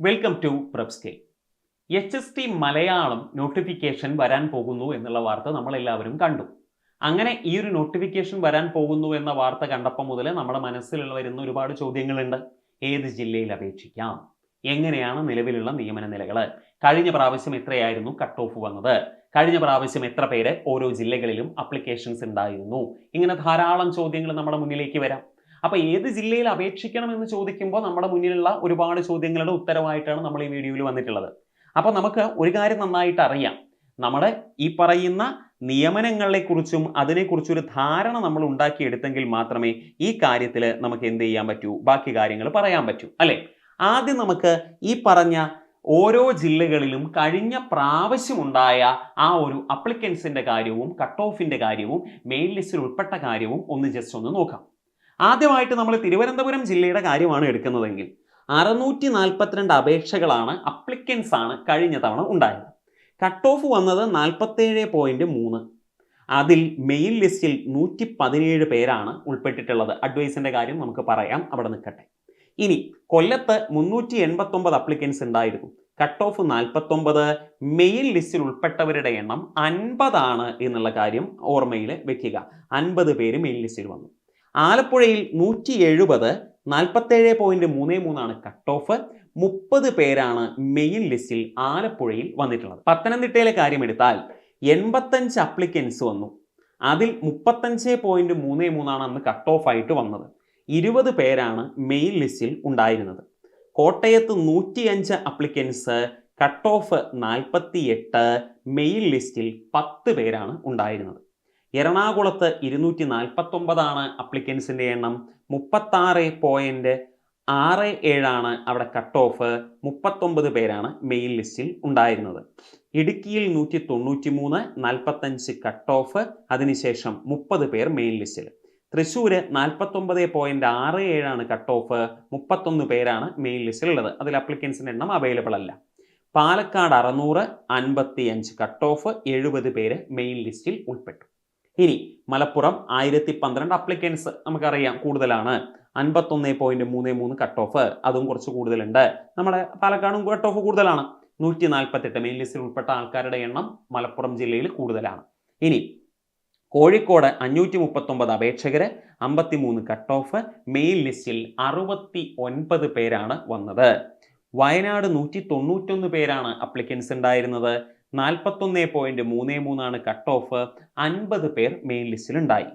Welcome to പ്രബ്സ്കെ H S T Malayalam notification വരാൻ പോകുന്നു എന്നുള്ള വാർത്ത നമ്മൾ എല്ലാവരും കണ്ടു. അങ്ങനെ ഈ ഒരു നോട്ടിഫിക്കേഷൻ വരാൻ പോകുന്നു എന്ന വാർത്ത കണ്ടപ്പോൾ മുതൽ നമ്മുടെ മനസ്സിലുള്ള വരുന്ന ഒരുപാട് ചോദ്യങ്ങളുണ്ട്. ഏത് ജില്ലയിൽ അപേക്ഷിക്കാം? എങ്ങനെയാണ് നിലവിലുള്ള നിയമന നിലകൾ കഴിഞ്ഞ പ്രാവശ്യം എത്രയായിരുന്നു കട്ട് ഓഫ് വന്നത്? കഴിഞ്ഞ പ്രാവശ്യം എത്ര പേര് ഓരോ ജില്ലകളിലും അപ്ലിക്കേഷൻസ് ഉണ്ടായിരുന്നു? ഇങ്ങനെ ധാരാളം ചോദ്യങ്ങൾ നമ്മുടെ മുന്നിലേക്ക് വരാം. അപ്പൊ ഏത് ജില്ലയിൽ അപേക്ഷിക്കണം എന്ന് ചോദിക്കുമ്പോൾ നമ്മുടെ മുന്നിലുള്ള ഒരുപാട് ചോദ്യങ്ങളുടെ ഉത്തരവായിട്ടാണ് നമ്മൾ ഈ വീഡിയോയിൽ വന്നിട്ടുള്ളത്. അപ്പോൾ നമുക്ക് ഒരു കാര്യം നന്നായിട്ട് അറിയാം. നമ്മുടെ ഈ പറയുന്ന നിയമനങ്ങളെക്കുറിച്ചും അതിനെക്കുറിച്ചും ഒരു ധാരണ നമ്മൾ ഉണ്ടാക്കിയെടുത്തെങ്കിൽ മാത്രമേ ഈ കാര്യത്തിൽ നമുക്ക് എന്ത് ചെയ്യാൻ പറ്റൂ? ബാക്കി കാര്യങ്ങൾ പറയാൻ പറ്റൂ അല്ലേ? ആദ്യം നമുക്ക് ഈ പറഞ്ഞ ഓരോ ജില്ലകളിലും കഴിഞ്ഞ പ്രാവശ്യമുണ്ടായ ആ ഒരു അപ്ലിക്കൻസിന്റെ കാര്യവും കട്ട് ഓഫിന്റെ കാര്യവും മെയിൻ ലിസ്റ്റിൽ ഉൾപ്പെട്ട കാര്യവും ഒന്ന് ജസ്റ്റ് ഒന്ന് നോക്കാം. ആദ്യമായിട്ട് നമ്മൾ തിരുവനന്തപുരം ജില്ലയുടെ കാര്യമാണ് എടുക്കുന്നതെങ്കിൽ അറുന്നൂറ്റി നാൽപ്പത്തിരണ്ട് അപേക്ഷകളാണ് അപ്ലിക്കൻസ് ആണ് കഴിഞ്ഞ തവണ ഉണ്ടായത്. കട്ട് ഓഫ് വന്നത് നാൽപ്പത്തേഴ് പോയിന്റ് മൂന്ന്. അതിൽ മെയിൻ ലിസ്റ്റിൽ നൂറ്റി പതിനേഴ് പേരാണ് ഉൾപ്പെട്ടിട്ടുള്ളത്. അഡ്വൈസിന്റെ കാര്യം നമുക്ക് പറയാം. അവിടെ നിൽക്കട്ടെ. ഇനി കൊല്ലത്ത് മുന്നൂറ്റി എൺപത്തൊമ്പത് അപ്ലിക്കൻസ് ഉണ്ടായിരുന്നു. കട്ട് ഓഫ് നാൽപ്പത്തൊമ്പത് മെയിൻ ലിസ്റ്റിൽ ഉൾപ്പെട്ടവരുടെ എണ്ണം അൻപതാണ് എന്നുള്ള കാര്യം ഓർമ്മയിൽ വെക്കുക. അൻപത് പേര് മെയിൻ ലിസ്റ്റിൽ വന്നു. ആലപ്പുഴയിൽ നൂറ്റി എഴുപത് നാൽപ്പത്തേഴ് പോയിന്റ് മൂന്ന് മൂന്നാണ് കട്ട് ഓഫ് മുപ്പത് പേരാണ് മെയിൻ ലിസ്റ്റിൽ ആലപ്പുഴയിൽ വന്നിട്ടുള്ളത്. പത്തനംതിട്ടയിലെ കാര്യം എടുത്താൽ എൺപത്തഞ്ച് അപ്ലിക്കൻസ് വന്നു. അതിൽ മുപ്പത്തഞ്ച് പോയിന്റ് മൂന്ന് മൂന്നാണ് അന്ന് കട്ട് ഓഫ് ആയിട്ട് വന്നത്. ഇരുപത് പേരാണ് മെയിൻ ലിസ്റ്റിൽ ഉണ്ടായിരുന്നത്. കോട്ടയത്ത് നൂറ്റിയഞ്ച് അപ്ലിക്കൻസ് കട്ട് ഓഫ് നാൽപ്പത്തി എട്ട് മെയിൻ ലിസ്റ്റിൽ പത്ത് പേരാണ് ഉണ്ടായിരുന്നത്. എറണാകുളത്ത് ഇരുന്നൂറ്റി നാൽപ്പത്തൊമ്പതാണ് അപ്ലിക്കൻസിന്റെ എണ്ണം. മുപ്പത്താറ് പോയിന്റ് ആറ് ഏഴാണ് അവിടെ കട്ട് ഓഫ് മുപ്പത്തൊമ്പത് പേരാണ് മെയിൻ ലിസ്റ്റിൽ ഉണ്ടായിരുന്നത്. ഇടുക്കിയിൽ നൂറ്റി തൊണ്ണൂറ്റി മൂന്ന് നാൽപ്പത്തഞ്ച് കട്ട് ഓഫ് അതിനുശേഷം മുപ്പത് പേർ മെയിൻ ലിസ്റ്റിൽ തൃശ്ശൂര് നാൽപ്പത്തൊമ്പത് പോയിന്റ് ആറ് ഏഴാണ് കട്ട് ഓഫ് മുപ്പത്തൊന്ന് പേരാണ് മെയിൻ ലിസ്റ്റിൽ ഉള്ളത്. അതിൽ അപ്ലിക്കൻസിന്റെ എണ്ണം അവൈലബിൾ അല്ല. പാലക്കാട് അറുന്നൂറ് അൻപത്തി അഞ്ച് കട്ട് ഓഫ് എഴുപത് പേര് മെയിൻ ലിസ്റ്റിൽ ഉൾപ്പെട്ടു. ഇനി മലപ്പുറം ആയിരത്തി പന്ത്രണ്ട് അപ്ലിക്കൻസ് നമുക്കറിയാം കൂടുതലാണ്. അൻപത്തൊന്ന് പോയിന്റ് മൂന്ന് മൂന്ന് കട്ട് ഓഫ് അതും കുറച്ച് കൂടുതലുണ്ട്. നമ്മുടെ പാലക്കാടും കട്ട് ഓഫ് കൂടുതലാണ്. നൂറ്റി നാൽപ്പത്തെട്ട് മെയിൻ ലിസ്റ്റിൽ ഉൾപ്പെട്ട ആൾക്കാരുടെ എണ്ണം മലപ്പുറം ജില്ലയിൽ കൂടുതലാണ്. ഇനി കോഴിക്കോട് അഞ്ഞൂറ്റി മുപ്പത്തൊമ്പത് അപേക്ഷകര് അമ്പത്തിമൂന്ന് കട്ട് ഓഫ് മെയിൻ ലിസ്റ്റിൽ അറുപത്തി ഒൻപത് പേരാണ് വന്നത്. വയനാട് നൂറ്റി തൊണ്ണൂറ്റൊന്ന് പേരാണ് അപ്ലിക്കൻസ് ഉണ്ടായിരുന്നത്. നാൽപ്പത്തൊന്ന് പോയിന്റ് മൂന്ന് മൂന്നാണ് കട്ട് ഓഫ് അൻപത് പേർ മെയിൻ ലിസ്റ്റിലുണ്ടായി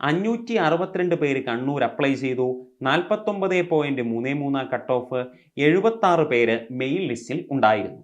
അഞ്ഞൂറ്റി അറുപത്തിരണ്ട് പേര് കണ്ണൂർ അപ്ലൈ ചെയ്തു. നാൽപ്പത്തൊമ്പത് പോയിന്റ് മൂന്ന് മൂന്ന് കട്ട് ഓഫ് എഴുപത്തി ആറ് പേര് മെയിൻ ലിസ്റ്റിൽ ഉണ്ടായിരുന്നു.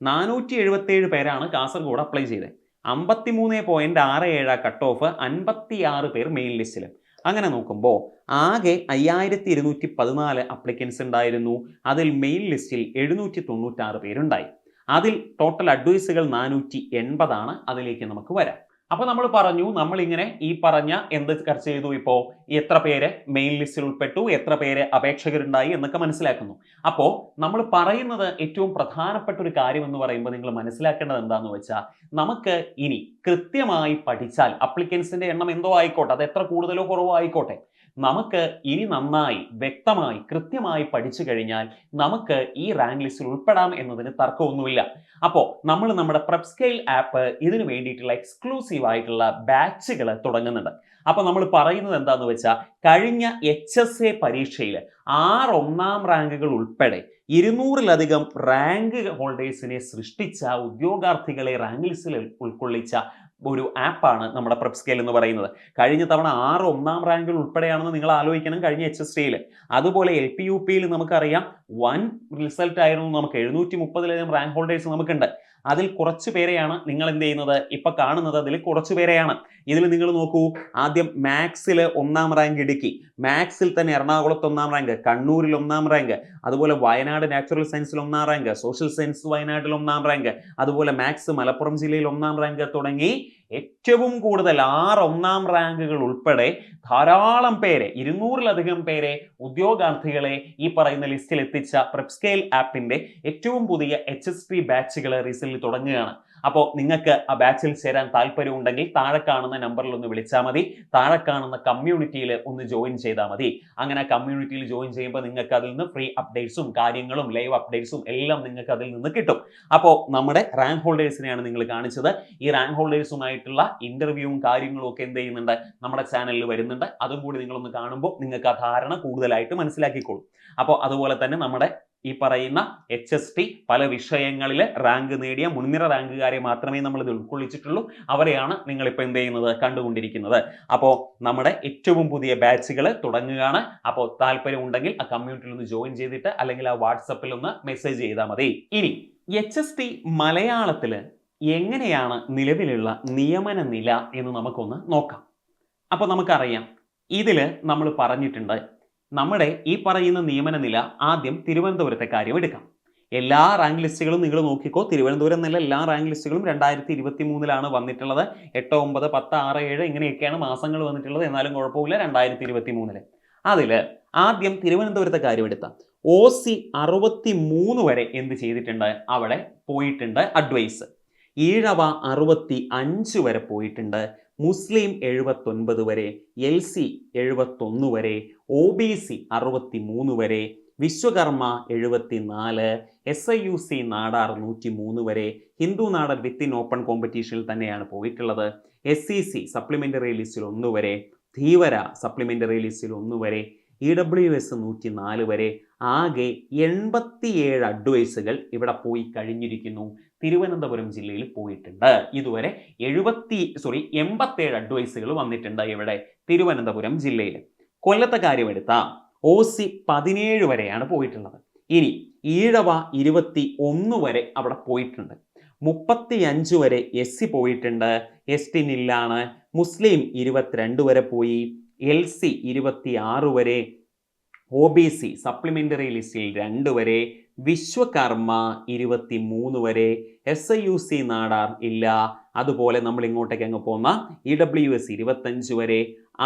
നാനൂറ്റി എഴുപത്തേഴ് പേരാണ് കാസർഗോഡ് അപ്ലൈ ചെയ്തത്. അമ്പത്തിമൂന്ന് പോയിന്റ് ആറ് ഏഴ് കട്ട് ഓഫ് അൻപത്തി ആറ് പേർ മെയിൻ ലിസ്റ്റിൽ അങ്ങനെ നോക്കുമ്പോൾ ആകെ അയ്യായിരത്തി ഇരുന്നൂറ്റി പതിനാല് അപ്ലിക്കൻസ് ഉണ്ടായിരുന്നു. അതിൽ മെയിൻ ലിസ്റ്റിൽ എഴുന്നൂറ്റി തൊണ്ണൂറ്റാറ് പേരുണ്ടായി. അതിൽ ടോട്ടൽ അഡ്വൈസുകൾ നാനൂറ്റി എൺപതാണ് അതിലേക്ക് നമുക്ക് വരാം. അപ്പൊ നമ്മൾ പറഞ്ഞു നമ്മൾ ഇങ്ങനെ ഈ പറഞ്ഞ എന്ത് ചർച്ച ചെയ്തു ഇപ്പോ? എത്ര പേര് മെയിൻ ലിസ്റ്റിൽ ഉൾപ്പെട്ടു എത്ര പേര് അപേക്ഷകരുണ്ടായി എന്നൊക്കെ മനസ്സിലാക്കുന്നു. അപ്പോൾ നമ്മൾ പറയുന്നത് ഏറ്റവും പ്രധാനപ്പെട്ട ഒരു കാര്യം എന്ന് പറയുമ്പോൾ നിങ്ങൾ മനസ്സിലാക്കേണ്ടത് എന്താന്ന് വെച്ചാൽ നമുക്ക് ഇനി കൃത്യമായി പഠിച്ചാൽ അപ്ലിക്കൻസിന്റെ എണ്ണം എന്തോ ആയിക്കോട്ടെ അത് എത്ര കൂടുതലോ കുറവോ ആയിക്കോട്ടെ നമുക്ക് ഇനി നന്നായി വ്യക്തമായി കൃത്യമായി പഠിച്ചു കഴിഞ്ഞാൽ നമുക്ക് ഈ റാങ്ക് ലിസ്റ്റിൽ ഉൾപ്പെടാം എന്നതിന് തർക്കമൊന്നുമില്ല. അപ്പോൾ നമ്മൾ നമ്മുടെ പ്രപ്സ്കെയിൽ ആപ്പ് ഇതിനു വേണ്ടിയിട്ടുള്ള എക്സ്ക്ലൂസീവ് ആയിട്ടുള്ള ബാച്ചുകൾ തുടങ്ങുന്നുണ്ട്. അപ്പോൾ നമ്മൾ പറയുന്നത് എന്താന്ന് വെച്ചാൽ കഴിഞ്ഞ എച്ച് എസ് എ പരീക്ഷയിൽ ആറ് ഒന്നാം റാങ്കുകൾ ഉൾപ്പെടെ ഇരുന്നൂറിലധികം റാങ്ക് ഹോൾഡേഴ്സിനെ സൃഷ്ടിച്ച ഉദ്യോഗാർത്ഥികളെ റാങ്ക് ലിസ്റ്റിൽ ഉൾക്കൊള്ളിച്ച ഒരു ആപ്പാണ് നമ്മുടെ പ്രെപ്സ്കെയിൽ എന്ന് പറയുന്നത്. കഴിഞ്ഞ തവണ ആറ് ഒന്നാം റാങ്കിൽ ഉൾപ്പെടെയാണെന്ന് നിങ്ങൾ ആലോചിക്കണം കഴിഞ്ഞ എച്ച് എസ് ടിയിൽ. അതുപോലെ എൽ പി യു പിയിൽ നമുക്കറിയാം വൻ റിസൾട്ട് ആയിരുന്നു നമുക്ക് എഴുന്നൂറ്റി മുപ്പതിലധികം റാങ്ക് ഹോൾഡേഴ്സ് നമുക്കുണ്ട്. അതിൽ കുറച്ച് പേരെയാണ് നിങ്ങൾ എന്ത് ചെയ്യുന്നത് ഇപ്പൊ കാണുന്നത് അതിൽ കുറച്ച് പേരെയാണ്. ഇതിൽ നിങ്ങൾ നോക്കൂ ആദ്യം മാത്സിൽ ഒന്നാം റാങ്ക് ഇടുക്കി. മാത്സിൽ തന്നെ എറണാകുളത്ത് ഒന്നാം റാങ്ക് കണ്ണൂരിൽ ഒന്നാം റാങ്ക് അതുപോലെ വയനാട് നാച്ചുറൽ സയൻസിൽ ഒന്നാം റാങ്ക് സോഷ്യൽ സയൻസ് വയനാട്ടിൽ ഒന്നാം റാങ്ക് അതുപോലെ മാത്സ് മലപ്പുറം ജില്ലയിൽ ഒന്നാം റാങ്ക് തുടങ്ങി ഏറ്റവും കൂടുതൽ ആറ് ഒന്നാം റാങ്കുകൾ ഉൾപ്പെടെ ധാരാളം പേരെ ഇരുന്നൂറിലധികം പേരെ ഉദ്യോഗാർത്ഥികളെ ഈ പറയുന്ന ലിസ്റ്റിൽ എത്തിച്ച പ്രെപ്സ്കെയിൽ ആപ്പിന്റെ ഏറ്റവും പുതിയ എച്ച് എസ് പി ബാച്ചുകൾ റീസെന്റ് തുടങ്ങുകയാണ്. അപ്പോൾ നിങ്ങൾക്ക് ആ ബാച്ചിൽ ചേരാൻ താല്പര്യമുണ്ടെങ്കിൽ താഴെ കാണുന്ന നമ്പറിൽ ഒന്ന് വിളിച്ചാൽ മതി. താഴെ കാണുന്ന കമ്മ്യൂണിറ്റിയിൽ ഒന്ന് ജോയിൻ ചെയ്താൽ മതി. അങ്ങനെ കമ്മ്യൂണിറ്റിയിൽ ജോയിൻ ചെയ്യുമ്പോൾ നിങ്ങൾക്ക് അതിൽ നിന്ന് ഫ്രീ അപ്ഡേറ്റ്സും കാര്യങ്ങളും ലൈവ് അപ്ഡേറ്റ്സും എല്ലാം നിങ്ങൾക്ക് അതിൽ നിന്ന് കിട്ടും. അപ്പോൾ നമ്മുടെ റാങ്ക് ഹോൾഡേഴ്സിനെയാണ് നിങ്ങൾ കാണിച്ചത്. ഈ റാങ്ക് ഹോൾഡേഴ്സുമായിട്ടുള്ള ഇന്റർവ്യൂവും കാര്യങ്ങളും ഒക്കെ എന്ത് ചെയ്യുന്നുണ്ട്? നമ്മുടെ ചാനലിൽ വരുന്നുണ്ട്. അതും കൂടി നിങ്ങളൊന്ന് കാണുമ്പോൾ നിങ്ങൾക്ക് ആ ധാരണ കൂടുതലായിട്ട് മനസ്സിലാക്കിക്കോളും. അപ്പോൾ അതുപോലെ തന്നെ നമ്മുടെ ഈ പറയുന്ന എച്ച് എസ് ടി പല വിഷയങ്ങളിൽ റാങ്ക് നേടിയ മുൻനിര റാങ്കുകാരെ മാത്രമേ നമ്മൾ ഇത് ഉൾക്കൊള്ളിച്ചിട്ടുള്ളൂ. അവരെയാണ് നിങ്ങൾ ഇപ്പോൾ എന്ത് ചെയ്യുന്നത്? കണ്ടുകൊണ്ടിരിക്കുന്നത്. അപ്പോൾ നമ്മുടെ ഏറ്റവും പുതിയ ബാച്ചുകൾ തുടങ്ങുകയാണ്. അപ്പോൾ താല്പര്യം ഉണ്ടെങ്കിൽ ആ കമ്മ്യൂണിറ്റിയിൽ ഒന്ന് ജോയിൻ ചെയ്തിട്ട് അല്ലെങ്കിൽ ആ വാട്സപ്പിൽ ഒന്ന് മെസ്സേജ് ചെയ്താൽ മതി. ഇനി എച്ച് എസ് ടി മലയാളത്തിൽ എങ്ങനെയാണ് നിലവിലുള്ള നിയമന നില എന്ന് നമുക്കൊന്ന് നോക്കാം. അപ്പോൾ നമുക്കറിയാം. ഇതിൽ നമ്മൾ പറഞ്ഞിട്ടുണ്ട് നമ്മുടെ ഈ പറയുന്ന നിയമന നില ആദ്യം തിരുവനന്തപുരത്തെ കാര്യം എടുക്കാം. എല്ലാ റാങ്ക് ലിസ്റ്റുകളും നിങ്ങൾ നോക്കിക്കോ. തിരുവനന്തപുരം എന്നല്ല എല്ലാ റാങ്ക് ലിസ്റ്റുകളും രണ്ടായിരത്തി ഇരുപത്തി മൂന്നിലാണ് വന്നിട്ടുള്ളത്. എട്ട് ഒമ്പത് പത്ത് ആറ് ഏഴ് ഇങ്ങനെയൊക്കെയാണ് മാസങ്ങൾ വന്നിട്ടുള്ളത്. എന്നാലും കുഴപ്പമില്ല രണ്ടായിരത്തി ഇരുപത്തി മൂന്നിൽ അതിൽ ആദ്യം തിരുവനന്തപുരത്തെ കാര്യം എടുത്താം. ഒ സി അറുപത്തി മൂന്ന് വരെ എന്ത് ചെയ്തിട്ടുണ്ട്? അവിടെ പോയിട്ടുണ്ട് അഡ്വൈസ്. ഈഴവ അറുപത്തി അഞ്ച് വരെ പോയിട്ടുണ്ട്. മുസ്ലിം എഴുപത്തൊൻപത് വരെ എൽ സി എഴുപത്തൊന്ന് വരെ ഒ ബി സി അറുപത്തി മൂന്ന് വരെ വിശ്വകർമ്മ എഴുപത്തിനാല് S I U C Nadar നൂറ്റി മൂന്ന് വരെ ഹിന്ദു നാടൻ വിത്തിൻ ഓപ്പൺ കോമ്പറ്റീഷനിൽ തന്നെയാണ് പോയിട്ടുള്ളത്. എസ് സി സി സപ്ലിമെന്ററി ലിസ്റ്റിൽ ഒന്ന് വരെ ധീവര സപ്ലിമെന്ററി ലിസ്റ്റിൽ ഒന്ന് വരെ ഇ ഡബ്ല്യു എസ് നൂറ്റി നാല് വരെ ആകെ എൺപത്തിയേഴ് അഡ്വൈസുകൾ ഇവിടെ പോയി കഴിഞ്ഞിരിക്കുന്നു. തിരുവനന്തപുരം ജില്ലയിൽ പോയിട്ടുണ്ട്. ഇതുവരെ എഴുപത്തി സോറി എൺപത്തേഴ് അഡ്വൈസുകൾ വന്നിട്ടുണ്ട് ഇവിടെ തിരുവനന്തപുരം ജില്ലയിൽ. കൊല്ലത്തെ കാര്യം എടുത്താൽ ഒ സി പതിനേഴ് വരെയാണ് പോയിട്ടുള്ളത്. ഇനി ഈഴവ ഇരുപത്തി ഒന്ന് വരെ അവിടെ പോയിട്ടുണ്ട്. മുപ്പത്തി അഞ്ച് വരെ എസ് സി പോയിട്ടുണ്ട്. എസ് ടി നില്ലാണ് മുസ്ലിം ഇരുപത്തിരണ്ട് വരെ പോയി. എൽ സി ഇരുപത്തി ആറ് വരെ ഒ ബി സി സപ്ലിമെന്ററി ലിസ്റ്റിൽ രണ്ട് വരെ വിശ്വകർമ്മ ഇരുപത്തി മൂന്ന് വരെ S I U C Nadar ഇല്ല. അതുപോലെ നമ്മൾ ഇങ്ങോട്ടേക്ക് അങ്ങ് പോകുന്ന ഇ ഡബ്ല്യു എസ് ഇരുപത്തഞ്ച് വരെ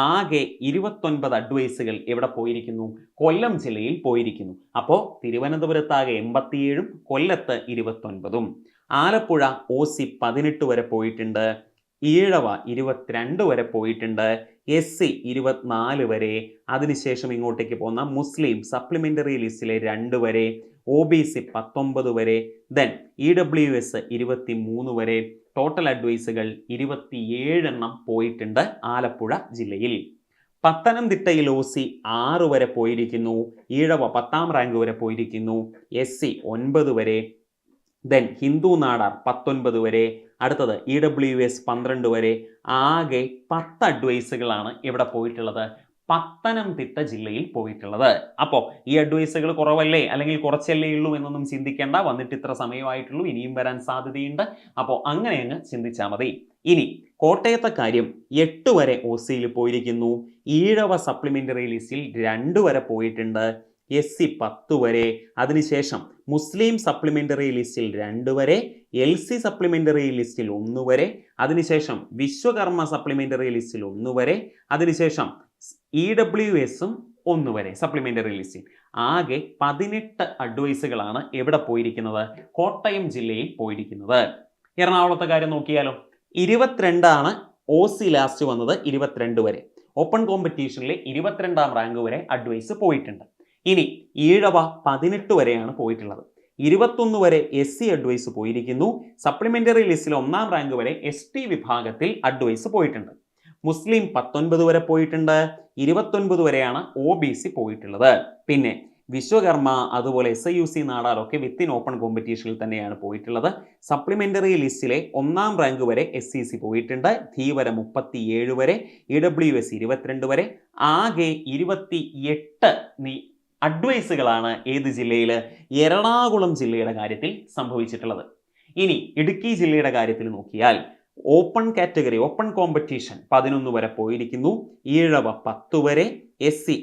ആകെ ഇരുപത്തൊൻപത് അഡ്വൈസുകൾ എവിടെ പോയിരിക്കുന്നു? കൊല്ലം ജില്ലയിൽ പോയിരിക്കുന്നു. അപ്പോൾ തിരുവനന്തപുരത്താകെ എൺപത്തിയേഴും കൊല്ലത്ത് ഇരുപത്തൊൻപതും. ആലപ്പുഴ ഒ സി പതിനെട്ട് വരെ പോയിട്ടുണ്ട്. ഈഴവ ഇരുപത്തിരണ്ട് വരെ പോയിട്ടുണ്ട്. എസ് സി ഇരുപത്തിനാല് വരെ. അതിനുശേഷം ഇങ്ങോട്ടേക്ക് പോകുന്ന മുസ്ലിം സപ്ലിമെന്ററി ലിസ്റ്റിലെ രണ്ട് വരെ. ഒ ബി സി പത്തൊമ്പത് വരെ. ദെൻ ഇ ഡബ്ല്യു എസ് ഇരുപത്തി മൂന്ന് വരെ ടോട്ടൽ അഡ്വൈസുകൾ ഇരുപത്തിയേഴെണ്ണം പോയിട്ടുണ്ട് ആലപ്പുഴ ജില്ലയിൽ. പത്തനംതിട്ടയിൽ ഒ സി ആറ് വരെ പോയിരിക്കുന്നു. ഈഴവ പത്താം റാങ്ക് വരെ പോയിരിക്കുന്നു. എസ് സി ഒൻപത് വരെ. ദെൻ ഹിന്ദു നാടാർ പത്തൊൻപത് വരെ അടുത്തത് ഇ ഡബ്ല്യു എസ് പന്ത്രണ്ട് വരെ ആകെ പത്ത് അഡ്വൈസുകളാണ് ഇവിടെ പോയിട്ടുള്ളത്. പത്തനംതിട്ട ജില്ലയിൽ പോയിട്ടുള്ളത്. അപ്പോൾ ഈ അഡ്വൈസുകൾ കുറവല്ലേ? അല്ലെങ്കിൽ കുറച്ചല്ലേ ഉള്ളൂ എന്നൊന്നും ചിന്തിക്കേണ്ട. വന്നിട്ട് ഇത്ര സമയമായിട്ടുള്ളൂ. ഇനിയും വരാൻ സാധ്യതയുണ്ട്. അപ്പോൾ അങ്ങനെ അങ്ങ് ചിന്തിച്ചാൽ മതി. ഇനി കോട്ടയത്തെ കാര്യം എട്ട് വരെ ഒ സിയിൽ പോയിരിക്കുന്നു. ഈഴവ സപ്ലിമെന്ററി ലിസ്റ്റിൽ രണ്ട് വരെ പോയിട്ടുണ്ട്. എസ് സി പത്ത് വരെ. അതിനുശേഷം മുസ്ലിം സപ്ലിമെന്ററി ലിസ്റ്റിൽ രണ്ട് വരെ എൽ സി സപ്ലിമെന്ററി ലിസ്റ്റിൽ ഒന്ന് വരെ അതിനുശേഷം വിശ്വകർമ്മ സപ്ലിമെന്ററി ലിസ്റ്റിൽ ഒന്ന് വരെ അതിനുശേഷം ഇ ഡബ്ല്യു എസും ഒന്ന് വരെ സപ്ലിമെന്ററി ലിസ്റ്റിൽ. ആകെ പതിനെട്ട് അഡ്വൈസുകളാണ് എവിടെ പോയിരിക്കുന്നത്? കോട്ടയം ജില്ലയിൽ പോയിരിക്കുന്നത്. എറണാകുളത്തെ കാര്യം നോക്കിയാലോ. ഇരുപത്തിരണ്ടാണ് ഒ സി ലാസ്റ്റ് വന്നത് ഇരുപത്തിരണ്ട് വരെ. ഓപ്പൺ കോമ്പറ്റീഷനിലെ ഇരുപത്തിരണ്ടാം റാങ്ക് വരെ അഡ്വൈസ് പോയിട്ടുണ്ട്. ഇനി ഈഴവ പതിനെട്ട് വരെയാണ് പോയിട്ടുള്ളത്. ഇരുപത്തൊന്ന് വരെ എസ് സി അഡ്വൈസ് പോയിരിക്കുന്നു. സപ്ലിമെന്ററി ലിസ്റ്റിൽ ഒന്നാം റാങ്ക് വരെ എസ് ടി വിഭാഗത്തിൽ അഡ്വൈസ് പോയിട്ടുണ്ട്. മുസ്ലിം പത്തൊൻപത് വരെ പോയിട്ടുണ്ട്. ഇരുപത്തൊൻപത് വരെയാണ് ഒ ബി സി പോയിട്ടുള്ളത്. പിന്നെ വിശ്വകർമ്മ അതുപോലെ എസ് ഐ യു സി നാടാറൊക്കെ വിത്തിൻ ഓപ്പൺ കോമ്പറ്റീഷനിൽ തന്നെയാണ് പോയിട്ടുള്ളത്. സപ്ലിമെന്ററി ലിസ്റ്റിലെ ഒന്നാം റാങ്ക് വരെ എസ് സി സി പോയിട്ടുണ്ട്. ധീവര മുപ്പത്തി ഏഴ് വരെ ഇ ഡബ്ല്യു എസ് ഇരുപത്തിരണ്ട് വരെ ആകെ ഇരുപത്തി എട്ട് അഡ്വൈസുകളാണ് ഏത് ജില്ലയിൽ എറണാകുളം ജില്ലയുടെ കാര്യത്തിൽ സംഭവിച്ചിട്ടുള്ളത്. ഇനി ഇടുക്കി ജില്ലയുടെ കാര്യത്തിൽ നോക്കിയാൽ ഓപ്പൺ കാറ്റഗറി ഓപ്പൺ കോമ്പറ്റീഷൻ പതിനൊന്ന് വരെ പോയിരിക്കുന്നു. ഈഴവ പത്ത് വരെ എസ് സി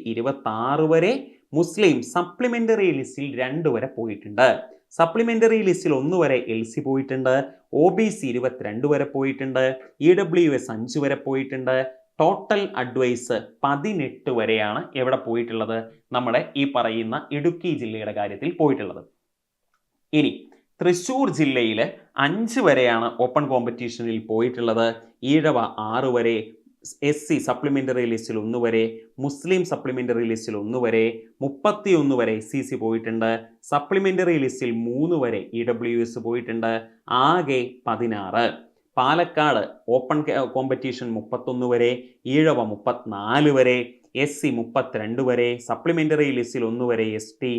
വരെ മുസ്ലിം സപ്ലിമെന്ററി ലിസ്റ്റിൽ രണ്ട് വരെ പോയിട്ടുണ്ട്. സപ്ലിമെന്ററി ലിസ്റ്റിൽ ഒന്ന് വരെ എൽ സി പോയിട്ടുണ്ട്. ഒ ബി സി ഇരുപത്തിരണ്ട് വരെ പോയിട്ടുണ്ട്. ഇ ഡബ്ല്യു എസ് അഞ്ച് വരെ പോയിട്ടുണ്ട്. ടോട്ടൽ അഡ്വൈസ് പതിനെട്ട് വരെയാണ് എവിടെ പോയിട്ടുള്ളത്? നമ്മുടെ ഈ പറയുന്ന ഇടുക്കി ജില്ലയുടെ കാര്യത്തിൽ പോയിട്ടുള്ളത്. ഇനി തൃശ്ശൂർ ജില്ലയിൽ അഞ്ച് വരെയാണ് ഓപ്പൺ കോമ്പറ്റീഷനിൽ പോയിട്ടുള്ളത്. ഈഴവ ആറ് വരെ എസ് സി സപ്ലിമെന്ററി ലിസ്റ്റിൽ ഒന്ന് വരെ മുസ്ലിം സപ്ലിമെന്ററി ലിസ്റ്റിൽ ഒന്ന് വരെ മുപ്പത്തി ഒന്ന് വരെ സി സി പോയിട്ടുണ്ട്. സപ്ലിമെന്ററി ലിസ്റ്റിൽ മൂന്ന് വരെ ഇ ഡബ്ല്യു എസ് പോയിട്ടുണ്ട്. ആകെ പതിനാറ്. പാലക്കാട് ഓപ്പൺ കോമ്പറ്റീഷൻ മുപ്പത്തൊന്ന് വരെ ഈഴവ മുപ്പത്തിനാല് വരെ എസ് സി മുപ്പത്തിരണ്ട് വരെ സപ്ലിമെന്ററി ലിസ്റ്റിൽ ഒന്ന് വരെ എസ് ടി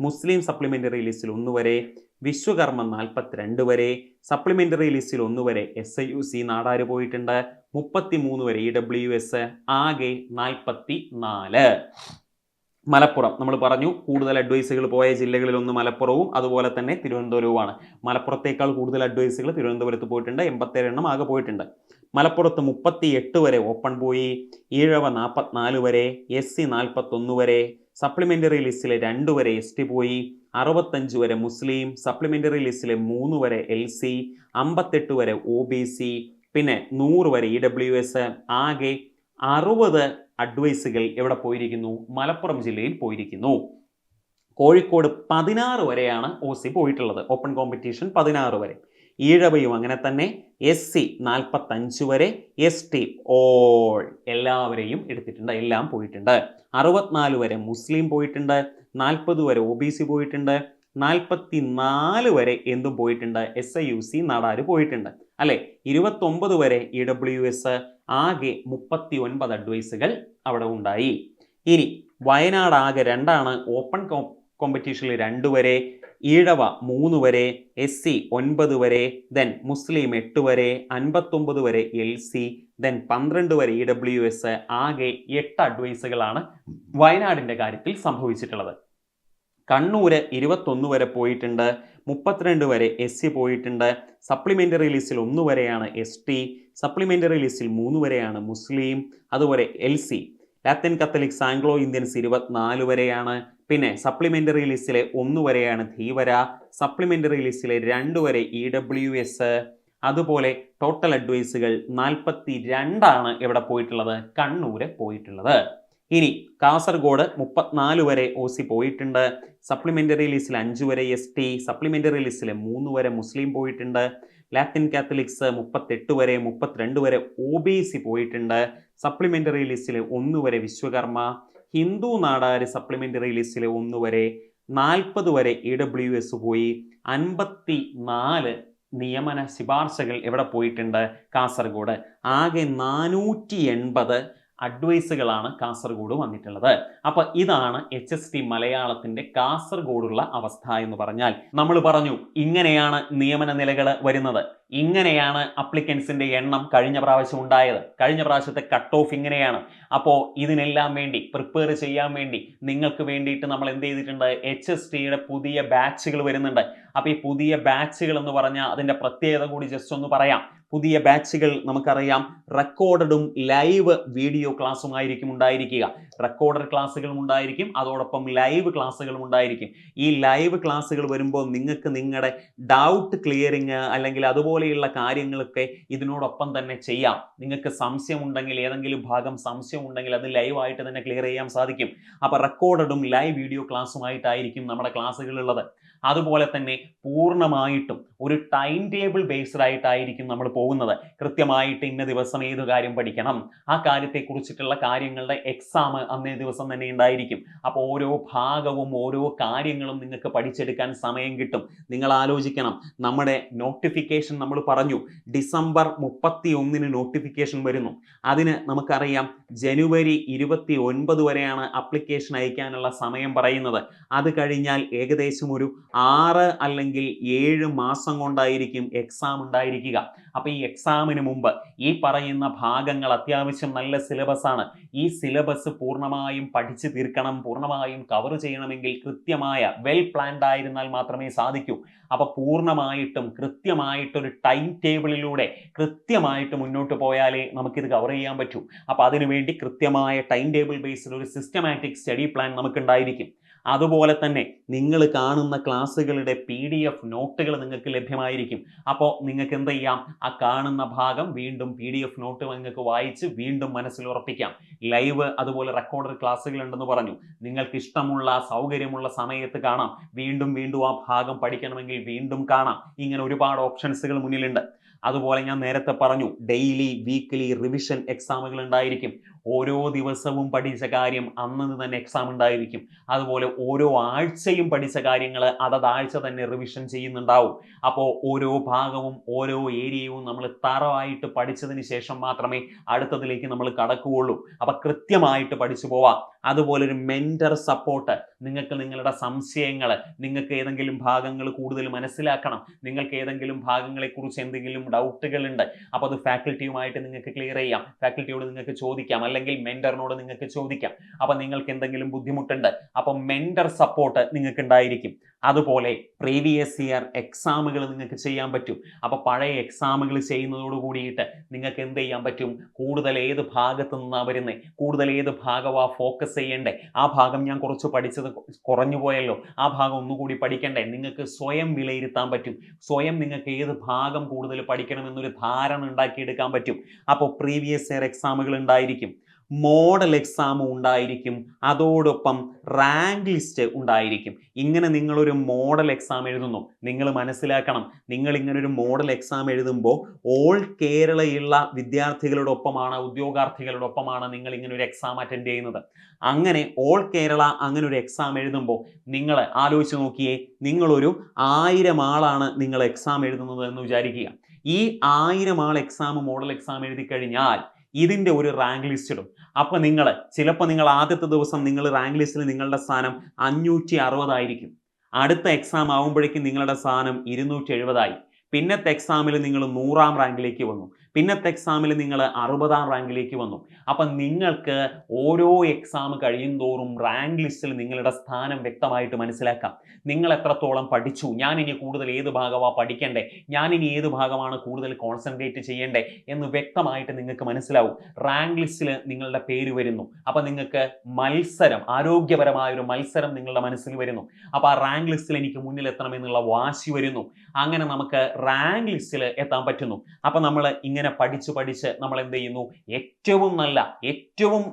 മുസ്ലിം സപ്ലിമെന്ററി ലിസ്റ്റിൽ ഒന്ന് വരെ വിശ്വകർമ്മ നാൽപ്പത്തിരണ്ട് വരെ സപ്ലിമെന്ററി ലിസ്റ്റിൽ ഒന്ന് വരെ S I U C Nadar പോയിട്ടുണ്ട് മുപ്പത്തി മൂന്ന് വരെ ഇ ഡബ്ല്യു എസ് ആകെ നാൽപ്പത്തി നാല് മലപ്പുറം. നമ്മൾ പറഞ്ഞു കൂടുതൽ അഡ്വൈസുകൾ പോയ ജില്ലകളിൽ ഒന്ന് മലപ്പുറവും അതുപോലെ തന്നെ തിരുവനന്തപുരവുമാണ്. മലപ്പുറത്തേക്കാൾ കൂടുതൽ അഡ്വൈസുകൾ തിരുവനന്തപുരത്ത് പോയിട്ടുണ്ട് എൺപത്തേഴ് എണ്ണം ആകെ പോയിട്ടുണ്ട്. മലപ്പുറത്ത് മുപ്പത്തി എട്ട് വരെ ഓപ്പൺ പോയി ഈഴവ നാൽപ്പത്തിനാല് വരെ എസ് സി നാൽപ്പത്തൊന്ന് വരെ സപ്ലിമെന്ററി ലിസ്റ്റിലെ രണ്ട് വരെ എസ് ടി പോയി അറുപത്തഞ്ച് വരെ മുസ്ലിം സപ്ലിമെന്ററി ലിസ്റ്റിലെ മൂന്ന് വരെ എൽ സി അമ്പത്തെട്ട് വരെ ഒ ബി സി പിന്നെ നൂറ് വരെ ഇ ഡബ്ല്യു എസ് ആകെ അറുപത് അഡ്വൈസുകൾ എവിടെ പോയിരിക്കുന്നു? മലപ്പുറം ജില്ലയിൽ പോയിരിക്കുന്നു. കോഴിക്കോട് പതിനാറ് വരെയാണ് ഒ സി പോയിട്ടുള്ളത്. ഓപ്പൺ കോമ്പറ്റീഷൻ പതിനാറ് വരെ. ഈഴവയും അങ്ങനെ തന്നെ എസ് സി നാൽപ്പത്തഞ്ച് വരെ എസ് ടി ഓൾ എല്ലാവരെയും എടുത്തിട്ടുണ്ട്. എല്ലാം പോയിട്ടുണ്ട്. അറുപത്തിനാല് വരെ മുസ്ലിം പോയിട്ടുണ്ട്. നാൽപ്പത് വരെ ഒ ബി സി പോയിട്ടുണ്ട്. നാൽപ്പത്തി നാല് വരെ എന്തും പോയിട്ടുണ്ട്. S I U C Nadar പോയിട്ടുണ്ട്. അല്ലെ? ഇരുപത്തൊമ്പത് വരെ ഇ ഡബ്ല്യു എസ് ആകെ മുപ്പത്തി ഒൻപത് അഡ്വൈസുകൾ അവിടെ ഉണ്ടായി. ഇനി വയനാട് ആകെ രണ്ടാണ് ഓപ്പൺ കോമ്പറ്റീഷനിൽ രണ്ട് വരെ ഈഴവ മൂന്ന് വരെ എസ് സി ഒൻപത് വരെ ദെൻ മുസ്ലിം എട്ട് വരെ അൻപത്തൊമ്പത് വരെ എൽ സി ദെൻ പന്ത്രണ്ട് വരെ ഇ ഡബ്ല്യു എസ് ആകെ എട്ട് അഡ്വൈസുകളാണ് വയനാടിന്റെ കാര്യത്തിൽ സംഭവിച്ചിട്ടുള്ളത്. കണ്ണൂര് ഇരുപത്തൊന്ന് വരെ പോയിട്ടുണ്ട് മുപ്പത്തിരണ്ട് വരെ എസ് സി പോയിട്ടുണ്ട് സപ്ലിമെന്ററി ലിസ്റ്റിൽ ഒന്ന് വരെയാണ് എസ് ടി സപ്ലിമെന്ററി ലിസ്റ്റിൽ മൂന്ന് വരെയാണ് മുസ്ലിം അതുപോലെ L C. Latin Catholics Anglo Indians ഇരുപത്തിനാല് വരെയാണ് പിന്നെ സപ്ലിമെന്ററി ലിസ്റ്റിലെ ഒന്ന് വരെയാണ് ധീവര സപ്ലിമെന്ററി ലിസ്റ്റിലെ രണ്ട് വരെ ഇ ഡബ്ല്യു എസ് അതുപോലെ ടോട്ടൽ അഡ്വൈസുകൾ നാൽപ്പത്തി രണ്ടാണ് ഇവിടെ പോയിട്ടുള്ളത് കണ്ണൂര് പോയിട്ടുള്ളത്. ഇനി കാസർഗോഡ് മുപ്പത്തിനാല് വരെ ഒ സി പോയിട്ടുണ്ട് സപ്ലിമെന്ററി ലിസ്റ്റിൽ അഞ്ച് വരെ എസ് ടി സപ്ലിമെന്ററി ലിസ്റ്റിൽ മൂന്ന് വരെ മുസ്ലിം പോയിട്ടുണ്ട്. ലാറ്റിൻ കാത്തലിക്സ് മുപ്പത്തെട്ട് വരെ മുപ്പത്തിരണ്ട് വരെ ഒ ബി സി പോയിട്ടുണ്ട്. സപ്ലിമെന്ററി ലിസ്റ്റിൽ ഒന്ന് വരെ വിശ്വകർമ്മ. ഹിന്ദു നാടാര് സപ്ലിമെന്ററി ലിസ്റ്റിൽ ഒന്ന് വരെ നാൽപ്പത് വരെ ഇ ഡബ്ല്യു എസ് പോയി. അൻപത്തി നാല് നിയമന ശുപാർശകൾ എവിടെ പോയിട്ടുണ്ട്? കാസർഗോഡ്. ആകെ നാനൂറ്റി എൺപത് അഡ്വൈസുകളാണ് കാസർഗോഡ് വന്നിട്ടുള്ളത്. അപ്പൊ ഇതാണ് എച്ച് എസ് ടി മലയാളത്തിന്റെ കാസർഗോഡുള്ള അവസ്ഥ എന്ന് പറഞ്ഞാൽ നമ്മൾ പറഞ്ഞു ഇങ്ങനെയാണ് നിയമന നിലകൾ വരുന്നത്. ഇങ്ങനെയാണ് അപ്ലിക്കൻസിന്റെ എണ്ണം കഴിഞ്ഞ പ്രാവശ്യം ഉണ്ടായത്. കഴിഞ്ഞ പ്രാവശ്യത്തെ കട്ട് ഓഫ് ഇങ്ങനെയാണ്. അപ്പോൾ ഇതിനെല്ലാം വേണ്ടി പ്രിപ്പയർ ചെയ്യാൻ വേണ്ടി നിങ്ങൾക്ക് വേണ്ടിയിട്ട് നമ്മൾ എന്ത് ചെയ്തിട്ടുണ്ട്? എച്ച് എസ് ടിയുടെ പുതിയ ബാച്ചുകൾ വരുന്നുണ്ട്. അപ്പോൾ ഈ പുതിയ ബാച്ചുകൾ എന്ന് പറഞ്ഞാൽ അതിന്റെ പ്രത്യേകത കൂടി ജസ്റ്റ് ഒന്ന് പറയാം. പുതിയ ബാച്ചുകൾ നമുക്കറിയാം. റെക്കോർഡഡും ലൈവ് വീഡിയോ ക്ലാസ്സും ആയിരിക്കും ഉണ്ടായിരിക്കുക. റെക്കോർഡഡ് ക്ലാസ്സുകളും ഉണ്ടായിരിക്കും അതോടൊപ്പം ലൈവ് ക്ലാസ്സുകളും ഉണ്ടായിരിക്കും. ഈ ലൈവ് ക്ലാസ്സുകൾ വരുമ്പോൾ നിങ്ങൾക്ക് നിങ്ങളുടെ ഡൗട്ട് ക്ലിയറിങ് അല്ലെങ്കിൽ അതുപോലെയുള്ള കാര്യങ്ങളൊക്കെ ഇതിനോടൊപ്പം തന്നെ ചെയ്യാം. നിങ്ങൾക്ക് സംശയം ഉണ്ടെങ്കിൽ ഏതെങ്കിലും ഭാഗം സംശയം ഉണ്ടെങ്കിൽ അത് ലൈവായിട്ട് തന്നെ ക്ലിയർ ചെയ്യാൻ സാധിക്കും. അപ്പോൾ റെക്കോർഡഡും ലൈവ് വീഡിയോ ക്ലാസ്സുമായിട്ടായിരിക്കും നമ്മുടെ ക്ലാസ്സുകളുള്ളത്. അതുപോലെ തന്നെ പൂർണമായിട്ടും ഒരു ടൈം ടേബിൾ ബേസ്ഡ് ആയിട്ടായിരിക്കും നമ്മൾ പോകുന്നത്. കൃത്യമായിട്ട് ഇന്ന ദിവസം ഏത് കാര്യം പഠിക്കണം ആ കാര്യത്തെക്കുറിച്ചിട്ടുള്ള കാര്യങ്ങളുടെ എക്സാം അന്നേ ദിവസം തന്നെ ഉണ്ടായിരിക്കും. അപ്പോൾ ഓരോ ഭാഗവും ഓരോ കാര്യങ്ങളും നിങ്ങൾക്ക് പഠിച്ചെടുക്കാൻ സമയം കിട്ടും. നിങ്ങൾ ആലോചിക്കണം നമ്മുടെ നോട്ടിഫിക്കേഷൻ നമ്മൾ പറഞ്ഞു ഡിസംബർ മുപ്പത്തി ഒന്നിന് നോട്ടിഫിക്കേഷൻ വരുന്നു. അതിന് നമുക്കറിയാം ജനുവരി ഇരുപത്തി ഒൻപത് വരെയാണ് അപ്ലിക്കേഷൻ അയക്കാനുള്ള സമയം പറയുന്നത്. അത് കഴിഞ്ഞാൽ ഏകദേശം ഒരു ആറ് അല്ലെങ്കിൽ ഏഴ് മാസം കൊണ്ടായിരിക്കും എക്സാം ഉണ്ടായിരിക്കുക. അപ്പോൾ ഈ എക്സാമിന് മുമ്പ് ഈ പറയുന്ന ഭാഗങ്ങൾ അത്യാവശ്യം നല്ല സിലബസ് ആണ്. ഈ സിലബസ് പൂർണമായും പഠിച്ചു തീർക്കണം പൂർണമായും കവർ ചെയ്യണമെങ്കിൽ കൃത്യമായ വെൽ പ്ലാൻഡ് ആയിരുന്നാൽ മാത്രമേ സാധിക്കൂ. അപ്പോൾ പൂർണമായിട്ടും കൃത്യമായിട്ടൊരു ടൈം ടേബിളിലൂടെ കൃത്യമായിട്ട് മുന്നോട്ട് പോയാലേ നമുക്കിത് കവർ ചെയ്യാൻ പറ്റൂ. അപ്പോൾ അതിനുവേണ്ടി കൃത്യമായ ടൈം ടേബിൾ ബേസ്ഡ് ഒരു സിസ്റ്റമാറ്റിക് സ്റ്റഡി പ്ലാൻ നമുക്കുണ്ടായിരിക്കും. അതുപോലെ തന്നെ നിങ്ങൾ കാണുന്ന ക്ലാസ്സുകളുടെ പി ഡി എഫ് നോട്ടുകൾ നിങ്ങൾക്ക് ലഭ്യമായിരിക്കും. അപ്പോൾ നിങ്ങൾക്ക് എന്ത് ചെയ്യാം? ആ കാണുന്ന ഭാഗം വീണ്ടും പി ഡി എഫ് നോട്ട് നിങ്ങൾക്ക് വായിച്ച് വീണ്ടും മനസ്സിൽ ഉറപ്പിക്കാം. ലൈവ് അതുപോലെ റെക്കോർഡഡ് ക്ലാസ്സുകൾ ഉണ്ടെന്ന് പറഞ്ഞു. നിങ്ങൾക്ക് ഇഷ്ടമുള്ള സൗകര്യമുള്ള സമയത്ത് കാണാം. വീണ്ടും വീണ്ടും ആ ഭാഗം പഠിക്കണമെങ്കിൽ വീണ്ടും കാണാം. ഇങ്ങനെ ഒരുപാട് ഓപ്ഷൻസുകൾ മുന്നിലുണ്ട്. അതുപോലെ ഞാൻ നേരത്തെ പറഞ്ഞു ഡെയിലി വീക്ക്ലി റിവിഷൻ എക്സാമുകൾ ഉണ്ടായിരിക്കും. ഓരോ ദിവസവും പഠിച്ച കാര്യം അന്ന് തന്നെ എക്സാം ഉണ്ടായിരിക്കും. അതുപോലെ ഓരോ ആഴ്ചയും പഠിച്ച കാര്യങ്ങൾ അതത് ആഴ്ച തന്നെ റിവിഷൻ ചെയ്യുന്നുണ്ടാവും. അപ്പോൾ ഓരോ ഭാഗവും ഓരോ ഏരിയയും നമ്മൾ തറവായിട്ട് പഠിച്ചതിന് ശേഷം മാത്രമേ അടുത്തതിലേക്ക് നമ്മൾ കടക്കുകയുള്ളൂ. അപ്പം കൃത്യമായിട്ട് പഠിച്ചു പോവാം. അതുപോലെ ഒരു മെന്റർ സപ്പോർട്ട് നിങ്ങൾക്ക് നിങ്ങളുടെ സംശയങ്ങൾ നിങ്ങൾക്ക് ഏതെങ്കിലും ഭാഗങ്ങൾ കൂടുതൽ മനസ്സിലാക്കണം നിങ്ങൾക്ക് ഏതെങ്കിലും ഭാഗങ്ങളെക്കുറിച്ച് എന്തെങ്കിലും ഡൗട്ടുകൾ ഉണ്ട് അപ്പോൾ അത് ഫാക്കൽറ്റിയുമായിട്ട് നിങ്ങൾക്ക് ക്ലിയർ ചെയ്യാം. ഫാക്കൽറ്റിയോട് നിങ്ങൾക്ക് ചോദിക്കാം. അല്ലെങ്കിൽ മെന്ററിനോട് നിങ്ങൾക്ക് ചോദിക്കാം. അപ്പം നിങ്ങൾക്ക് എന്തെങ്കിലും ബുദ്ധിമുട്ടുണ്ട് അപ്പം മെന്റർ സപ്പോർട്ട് നിങ്ങൾക്ക് ഉണ്ടായിരിക്കും. അതുപോലെ പ്രീവിയസ് ഇയർ എക്സാമുകൾ നിങ്ങൾക്ക് ചെയ്യാൻ പറ്റും. അപ്പോൾ പഴയ എക്സാമുകൾ ചെയ്യുന്നതോട് കൂടിയിട്ട് നിങ്ങൾക്ക് എന്ത് ചെയ്യാൻ പറ്റും? കൂടുതൽ ഏത് ഭാഗത്ത് നിന്നാണ് വരുന്നത് കൂടുതൽ ഏത് ഭാഗമാണ് ഫോക്കസ് ചെയ്യേണ്ടേ? ആ ഭാഗം ഞാൻ കുറച്ച് പഠിച്ചത് കുറഞ്ഞു പോയല്ലോ. ആ ഭാഗം ഒന്നുകൂടി പഠിക്കണ്ടേ? നിങ്ങൾക്ക് സ്വയം വിലയിരുത്താൻ പറ്റും. സ്വയം നിങ്ങൾക്ക് ഏത് ഭാഗം കൂടുതൽ പഠിക്കണമെന്നൊരു ധാരണ ഉണ്ടാക്കിയെടുക്കാൻ പറ്റും. അപ്പോൾ പ്രീവിയസ് ഇയർ എക്സാമുകൾ ഉണ്ടായിരിക്കും. മോഡൽ എക്സാം ഉണ്ടായിരിക്കും. അതോടൊപ്പം റാങ്ക് ലിസ്റ്റ് ഉണ്ടായിരിക്കും. ഇങ്ങനെ നിങ്ങളൊരു മോഡൽ എക്സാം എഴുതുന്നു. നിങ്ങൾ മനസ്സിലാക്കണം. നിങ്ങൾ ഇങ്ങനെ ഒരു മോഡൽ എക്സാം എഴുതുമ്പോൾ ഓൾ കേരളയുള്ള വിദ്യാർത്ഥികളോടൊപ്പമാണ് ഉദ്യോഗാർത്ഥികളോടൊപ്പമാണ് നിങ്ങൾ ഇങ്ങനെ ഒരു എക്സാം അറ്റൻഡ് ചെയ്യുന്നത്. അങ്ങനെ ഓൾ കേരള അങ്ങനെ ഒരു എക്സാം എഴുതുമ്പോൾ നിങ്ങൾ ആലോചിച്ച് നോക്കിയേ നിങ്ങളൊരു ആയിരം ആളാണ് നിങ്ങൾ എക്സാം എഴുതുന്നത് എന്ന് വിചാരിക്കുക. ഈ ആയിരം ആൾ എക്സാം മോഡൽ എക്സാം എഴുതി കഴിഞ്ഞാൽ ഇതിന്റെ ഒരു റാങ്ക് ലിസ്റ്റ് ഇടും. അപ്പോൾ നിങ്ങൾ ചിലപ്പോൾ നിങ്ങൾ ആദ്യത്തെ ദിവസം നിങ്ങൾ റാങ്ക് ലിസ്റ്റിൽ നിങ്ങളുടെ സ്ഥാനം അഞ്ഞൂറ്റി അറുപതായിരിക്കും അടുത്ത എക്സാം ആകുമ്പോഴേക്കും നിങ്ങളുടെ സ്ഥാനം ഇരുന്നൂറ്റി എഴുപതായി പിന്നത്തെ എക്സാമിൽ നിങ്ങൾ നൂറാം റാങ്കിലേക്ക് വന്നു. പിന്നത്തെ എക്സാമിൽ നിങ്ങൾ അറുപതാം റാങ്കിലേക്ക് വന്നു. അപ്പം നിങ്ങൾക്ക് ഓരോ എക്സാം കഴിയുന്തോറും റാങ്ക് ലിസ്റ്റിൽ നിങ്ങളുടെ സ്ഥാനം വ്യക്തമായിട്ട് മനസ്സിലാക്കാം. നിങ്ങൾ എത്രത്തോളം പഠിച്ചു? ഞാൻ ഇനി കൂടുതൽ ഏത് ഭാഗമാണ് പഠിക്കേണ്ടേ? ഞാൻ ഇനി ഏത് ഭാഗമാണ് കൂടുതൽ കോൺസെൻട്രേറ്റ് ചെയ്യേണ്ടേ? എന്ന് വ്യക്തമായിട്ട് നിങ്ങൾക്ക് മനസ്സിലാവും. റാങ്ക് ലിസ്റ്റിൽ നിങ്ങളുടെ പേര് വരുന്നു. അപ്പം നിങ്ങൾക്ക് മത്സരം ആരോഗ്യപരമായ ഒരു മത്സരം നിങ്ങളുടെ മനസ്സിൽ വരുന്നു. അപ്പോൾ ആ റാങ്ക് ലിസ്റ്റിൽ എനിക്ക് മുന്നിൽ എത്തണമെന്നുള്ള വാശി വരുന്നു. അങ്ങനെ നമുക്ക് റാങ്ക് ലിസ്റ്റിൽ എത്താൻ പറ്റുന്നു. അപ്പം നമ്മൾ ഇങ്ങനെ പഠിച്ച് പഠിച്ച് നമ്മൾ എന്ത് ചെയ്യുന്നു? ഏറ്റവും നല്ല ഏറ്റവും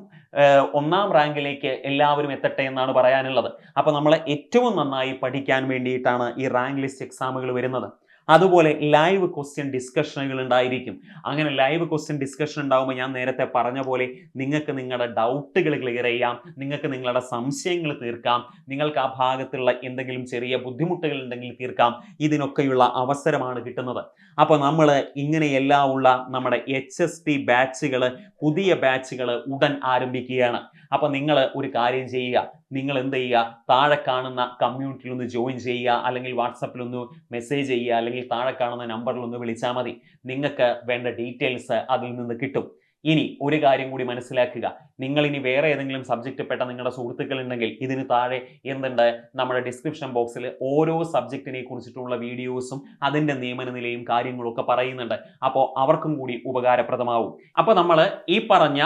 ഒന്നാം റാങ്കിലേക്ക് എല്ലാവരും എത്തട്ടെ എന്നാണ് പറയാനുള്ളത്. അപ്പോൾ നമ്മൾ ഏറ്റവും നന്നായി പഠിക്കാൻ വേണ്ടിയിട്ടാണ് ഈ റാങ്ക് ലിസ്റ്റ് എക്സാമുകൾ വരുന്നത്. അതുപോലെ ലൈവ് ക്വസ്റ്റ്യൻ ഡിസ്കഷനുകൾ ഉണ്ടായിരിക്കും. അങ്ങനെ ലൈവ് ക്വസ്റ്റ്യൻ ഡിസ്കഷൻ ഉണ്ടാകുമ്പോൾ ഞാൻ നേരത്തെ പറഞ്ഞ പോലെ നിങ്ങൾക്ക് നിങ്ങളുടെ ഡൗട്ടുകൾ ക്ലിയർ ചെയ്യാം. നിങ്ങൾക്ക് നിങ്ങളുടെ സംശയങ്ങൾ തീർക്കാം. നിങ്ങൾക്ക് ആ ഭാഗത്തുള്ള എന്തെങ്കിലും ചെറിയ ബുദ്ധിമുട്ടുകൾ ഉണ്ടെങ്കിൽ തീർക്കാം. ഇതിനൊക്കെയുള്ള അവസരമാണ് കിട്ടുന്നത്. അപ്പോൾ നമ്മൾ ഇങ്ങനെയെല്ലാം ഉള്ള നമ്മുടെ എച്ച് എസ് ടി ബാച്ചുകൾ പുതിയ ബാച്ചുകൾ ഉടൻ ആരംഭിക്കുകയാണ്. അപ്പോൾ നിങ്ങൾ ഒരു കാര്യം ചെയ്യുക. നിങ്ങൾ എന്ത് ചെയ്യുക താഴെ കാണുന്ന കമ്മ്യൂണിറ്റിയിൽ ഒന്ന് ജോയിൻ ചെയ്യുക അല്ലെങ്കിൽ വാട്സപ്പിൽ ഒന്ന് മെസ്സേജ് ചെയ്യുക അല്ലെങ്കിൽ താഴെ കാണുന്ന നമ്പറിൽ ഒന്ന് വിളിച്ചാൽ മതി. നിങ്ങൾക്ക് വേണ്ട ഡീറ്റെയിൽസ് അതിൽ നിന്ന് കിട്ടും. ഇനി ഒരു കാര്യം കൂടി മനസ്സിലാക്കുക. നിങ്ങൾ ഇനി വേറെ ഏതെങ്കിലും സബ്ജക്റ്റ് പെട്ട നിങ്ങളുടെ സുഹൃത്തുക്കൾ ഉണ്ടെങ്കിൽ ഇതിന് താഴെ എന്തുണ്ട്? നമ്മുടെ ഡിസ്ക്രിപ്ഷൻ ബോക്സിൽ ഓരോ സബ്ജക്റ്റിനെ കുറിച്ചിട്ടുള്ള വീഡിയോസും അതിന്റെ നിയമന നിലയും കാര്യങ്ങളും ഒക്കെ പറയുന്നുണ്ട്. അപ്പോൾ അവർക്കും കൂടി ഉപകാരപ്രദമാവും. അപ്പോൾ നമ്മൾ ഈ പറഞ്ഞ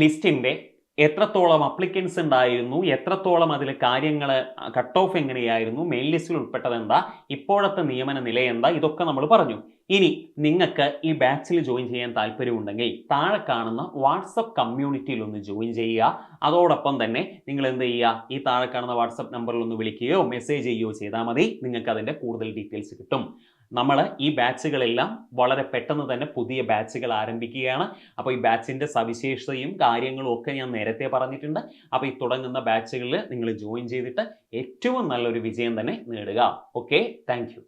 ലിസ്റ്റിന്റെ എത്രത്തോളം അപ്ലിക്കൻസ് ഉണ്ടായിരുന്നു എത്രത്തോളം അതിൽ കാര്യങ്ങൾ കട്ട് ഓഫ് എങ്ങനെയായിരുന്നു മെയിൻ ലിസ്റ്റിൽ ഉൾപ്പെട്ടത് എന്താ ഇപ്പോഴത്തെ നിയമന നില എന്താ ഇതൊക്കെ നമ്മൾ പറഞ്ഞു. ഇനി നിങ്ങൾക്ക് ഈ ബാച്ചിൽ ജോയിൻ ചെയ്യാൻ താല്പര്യമുണ്ടെങ്കിൽ താഴെ കാണുന്ന വാട്സപ്പ് കമ്മ്യൂണിറ്റിയിൽ ഒന്ന് ജോയിൻ ചെയ്യുക. അതോടൊപ്പം തന്നെ നിങ്ങൾ എന്ത് ചെയ്യുക ഈ താഴെ കാണുന്ന വാട്സപ്പ് നമ്പറിൽ ഒന്ന് വിളിക്കുകയോ മെസ്സേജ് ചെയ്യുകയോ ചെയ്താൽ മതി നിങ്ങൾക്ക് അതിന്റെ കൂടുതൽ ഡീറ്റെയിൽസ് കിട്ടും. നമ്മൾ ഈ ബാച്ചുകളെല്ലാം വളരെ പെട്ടെന്ന് തന്നെ പുതിയ ബാച്ചുകൾ ആരംഭിക്കുകയാണ്. അപ്പോൾ ഈ ബാച്ചിന്റെ സവിശേഷതയും കാര്യങ്ങളും ഒക്കെ ഞാൻ നേരത്തെ പറഞ്ഞിട്ടുണ്ട്. അപ്പോൾ ഈ തുടങ്ങുന്ന ബാച്ചുകളിൽ നിങ്ങൾ ജോയിൻ ചെയ്തിട്ട് ഏറ്റവും നല്ലൊരു വിജയം തന്നെ നേടുക. Okay thank